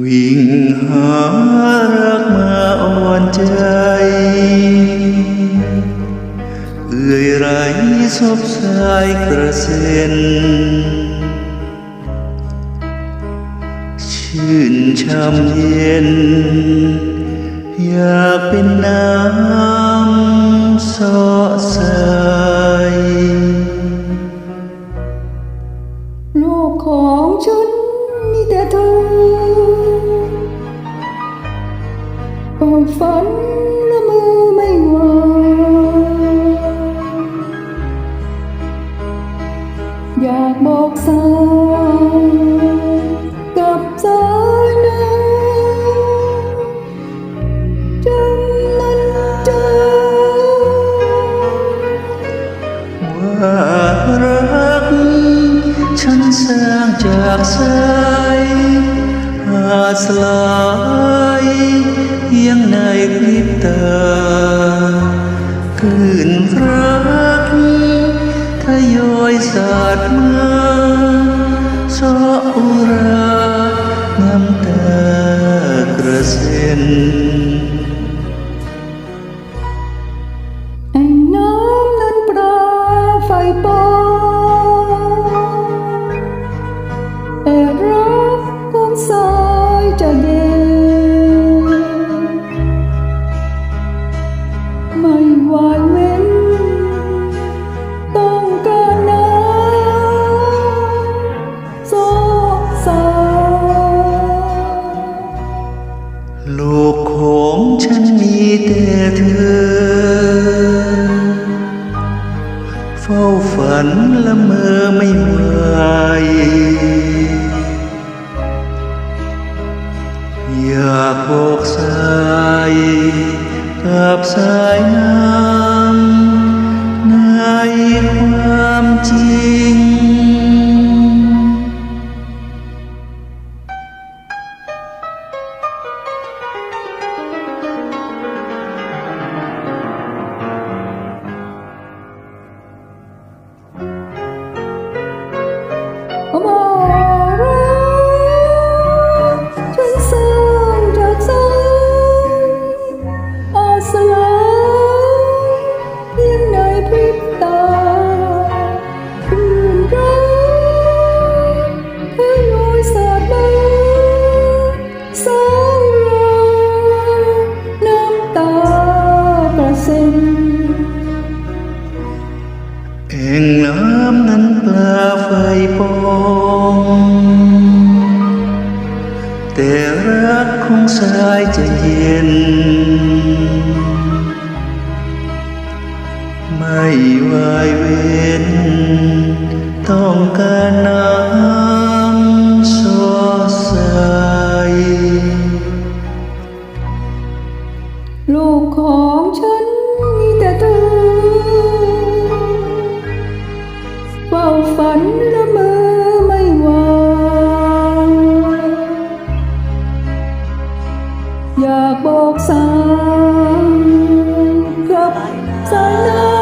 วิ่งหารักมาอ่อนใจ เอื่อยไรซบสายกระเซ็น ชื่นช่ำเย็น อยากเป็นน้ำสอ ฝันละเมือไม่ไหวอยากบอกสายกับสายน้ำจำนั้นเจอว่ารัก ฉันสร้างจากสายอาสลา ตาคืนรักทยอยสาดมาสออุราน้ำตากระเซ็น ของฉันมีแต่เธ แต่รักของสายจะเย็นไม่วายากบอกสายกับสายน้ำ